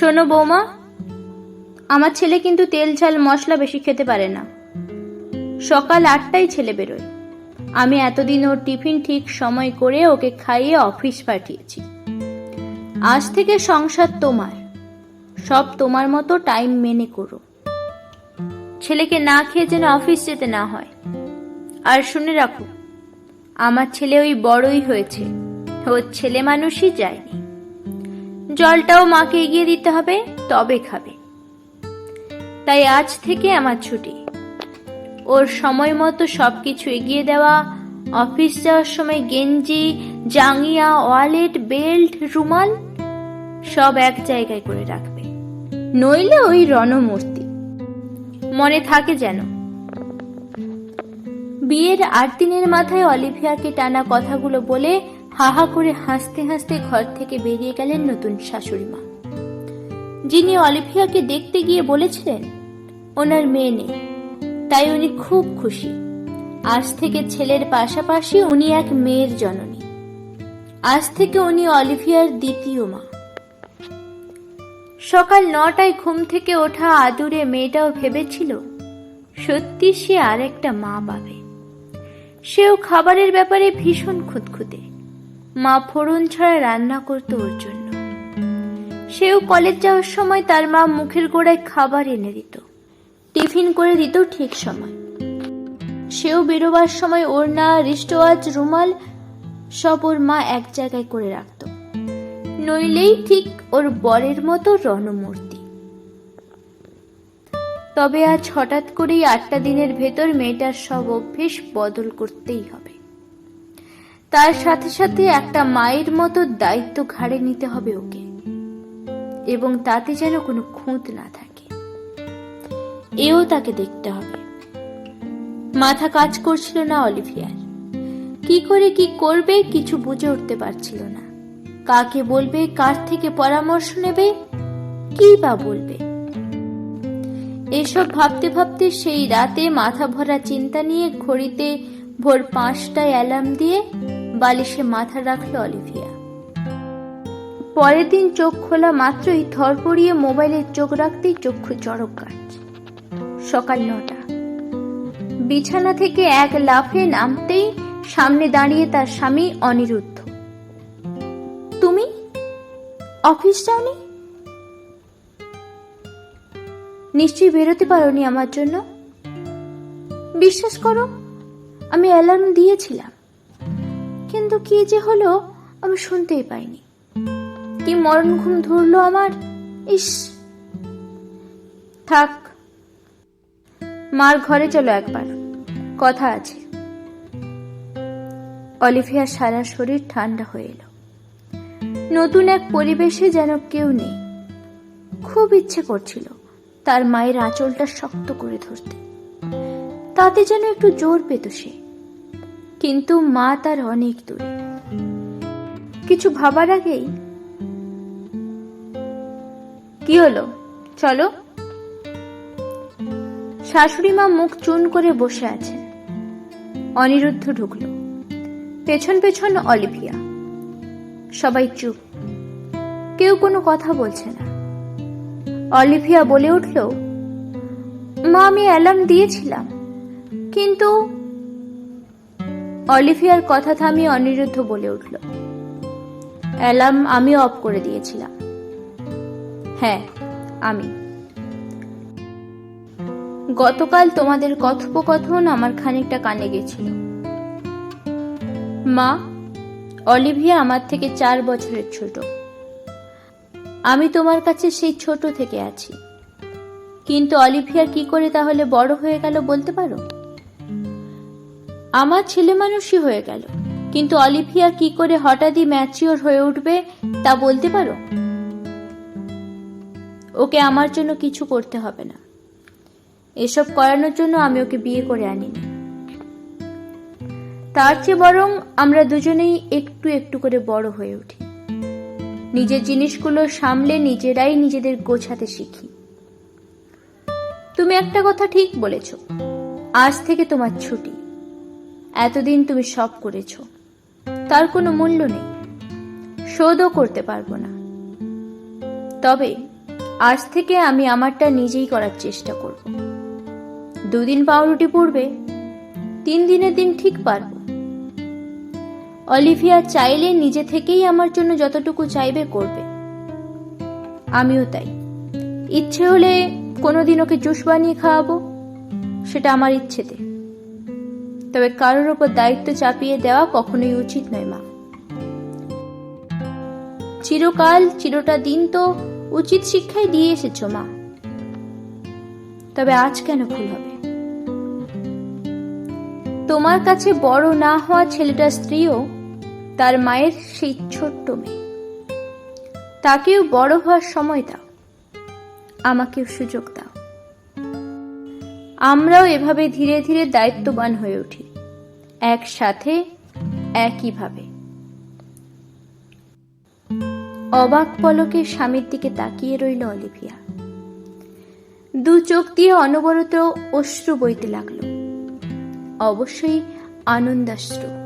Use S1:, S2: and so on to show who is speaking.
S1: শোনো বৌমা, আমার ছেলে কিন্তু তেল, ঝাল, মশলা বেশি খেতে পারে না। সকাল আটটায় ছেলে বেরোয়। আমি এতদিন ওর টিফিন ঠিক সময় করে ওকে খাইয়ে অফিস পাঠিয়েছি। আজ থেকে সংসার তোমার। সব তোমার মতো টাইম মেনে করো। ছেলেকে না খেয়ে যেন অফিস যেতে না হয়। আর শুনে রাখো, আমার ছেলে ওই বড়ই হয়েছে। ওর ছেলে মানুষই যায়নি। জলটাও মাকে এগিয়ে দিতে হবে, তবে খাবে। তাই আজ থেকে আমার ছুটি। ওর সময় মতো সবকিছু এগিয়ে দেওয়া, অফিস যাওয়ার সময় গেঞ্জি, জাঙ্গিয়া, ওয়ালেট, বেল্ট, রুমাল, সব এক জায়গায় করে রাখবে। নইলে ওই রণমূর্তি। মনে থাকে যেন। বিয়ের আট দিনের মাথায় অলিভিয়াকে টানা কথাগুলো বলে হাহা করে হাসতে হাসতে ঘর থেকে বেরিয়ে গেলেন নতুন শাশুড়ি মা। যিনি অলিভিয়াকে দেখতে গিয়ে বলেছিলেন, ওনার মেয়ে নেই। তাই উনি খুব খুশি। আজ থেকে ছেলের পাশাপাশি উনি এক মেয়ের জননী। আজ থেকে উনি অলিভিয়ার দ্বিতীয় মা। সকাল নটায় ঘুম থেকে ওঠা আদুরে মেয়েটাও ভেবেছিল, সত্যি সে আর একটা মা পাবে। সেও খাবারের ব্যাপারে ভীষণ খুঁতখুঁতে। মা ফোড়ন ছাড়া রান্না করতো ওর জন্য। সেও কলেজ যাওয়ার সময় তার মা মুখের গোড়ায় খাবার এনে দিত। টিফিন করে দিত ঠিক সময়। সেও বেরোবার সময় ওর না রিস্টওয়াচ রুমাল সব ওর মা এক জায়গায় করে রাখত। নইলেই ঠিক ওর বরের মতো রণমূর্তি। তবে আজ হঠাৎ করেই আটটা দিনের ভেতর মেয়েটার সব অভ্যেস বদল করতেই হবে। তার সাথে সাথে একটা মায়ের মতো দায়িত্ব ঘাড়ে নিতে হবে ওকে। এবং তাতে যেন কোনো খুঁত না থাকে। এও তাকে দেখতে হবে। মাথা কাজ করছিল না অলিভিয়ার। কি করে কি করবে কিছু বুঝে উঠতে পারছিল না। কাকে বলবে, কার থেকে পরামর্শ নেবে, কি বা বলবে? এসব ভাবতে ভাবতে সেই রাতে মাথা ভরা চিন্তা নিয়ে ঘড়িতে ভোর পাঁচটায় অ্যালার্ম দিয়ে বালিশে মাথা রাখল অলিভিয়া। পরের দিন চোখ খোলা মাত্রই থর পড়িয়ে মোবাইলে চোখ রাখতেই চক্ষু চড়ক কাটছে সকাল নটা। বিছানা থেকে এক লাফে নামতেই সামনে দাঁড়িয়ে তার স্বামী অনিরুদ্ধ। তুমি? অফিস যাওনি? নিশ্চয়ই বেরোতে পারোনি আমার জন্য? বিশ্বাস করো, আমি অ্যালার্ম দিয়েছিলাম। কিন্তু কি যে হলো, আমি শুনতেই পাইনি। কি মরণ ঘুম ধরলো আমার? ইস। থাক, মার ঘরে চলো একবার। কথা আছে। অলিভিয়ার সারা শরীর ঠান্ডা হয়ে এলো। নতুন এক পরিবেশে যেন কেউ নেই। খুব ইচ্ছে করছিল তার মায়ের আঁচলটা শক্ত করে ধরতে। তাতে যেন একটু জোর পেত সে। কিন্তু মা তার অনেক দূরে। কিছু ভাবার আগেই কি হলো? চলো। শাশুড়ি মা মুখ চুন করে বসে আছে অনিরুদ্ধ ঢুকল। পেছন পেছন অলিভিয়া। সবাই চুপ। কেউ কোনো কথা বলছে না। অলিভিয়া বলে উঠল, মা, আমি অ্যালার্ম দিয়েছিলাম, কিন্তু অলিভিয়ার কথা থামিয়ে অনিরুদ্ধ বলে উঠল, অ্যালার্ম আমি অফ করে দিয়েছিলাম। হ্যাঁ আমি। গতকাল তোমাদের কথোপকথন আমার খানিকটা কানে গেছিল। মা, অলিভিয়া আমার থেকে চার বছরের ছোট। আমি তোমার কাছে সেই ছোট থেকে আছি। কিন্তু অলিভিয়া কি করে তাহলে বড় হয়ে গেল বলতে পারো? আমার ছেলে মানুষই হয়ে গেল। কিন্তু অলিভিয়া কি করে হঠাৎই ম্যাচিওর হয়ে উঠবে তা বলতে পারো? ওকে আমার জন্য কিছু করতে হবে না। এসব করানোর জন্য আমি ওকে বিয়ে করে আনি তার চেয়ে বরং আমরা দুজনেই একটু একটু করে বড় হয়ে উঠি। নিজের জিনিসগুলো সামলে নিজেরাই নিজেদের গোছাতে শিখি। তুমি একটা কথা ঠিক বলেছ। আজ থেকে তোমার ছুটি। এতদিন তুমি সব করেছ। তার কোনো মূল্য নেই। শোধও করতে পারব না। তবে আজ থেকে আমি আমারটা নিজেই করার চেষ্টা করব। দুদিন পাউরুটি পড়বে, তিন দিনের দিন ঠিক পারব। অলিভিয়া চাইলে নিজে থেকেই আমার জন্য যতটুকু চাইবে করবে। আমিও তাই। ইচ্ছে হলে কোনোদিন ওকে জুস বানিয়ে খাওয়াবো, সেটা আমার ইচ্ছেতে। তবে কারোর ওপর দায়িত্ব চাপিয়ে দেওয়া কখনোই উচিত নয়, মা। চিরকাল, চিরটা দিন তো উচিত শিক্ষাই দিয়ে এসেছ, মা। তবে আজ কেন ভুল হবে? তোমার কাছে বড় না হওয়া ছেলেটার স্ত্রীও তার মায়ের সেই ছোট্ট মেয়ে। তাকেও বড় হওয়ার সময় দাও। আমাকেও সুযোগ দাও। আমরাও এভাবে ধীরে ধীরে দায়িত্ববান হয়ে উঠি। একসাথে, একইভাবে। অবাক পলকে স্বামীর দিকে তাকিয়ে রইল অলিভিয়া। দু চোখ দিয়ে অনবরত অশ্রু বইতে লাগল। অবশ্যই আনন্দাশ্রু।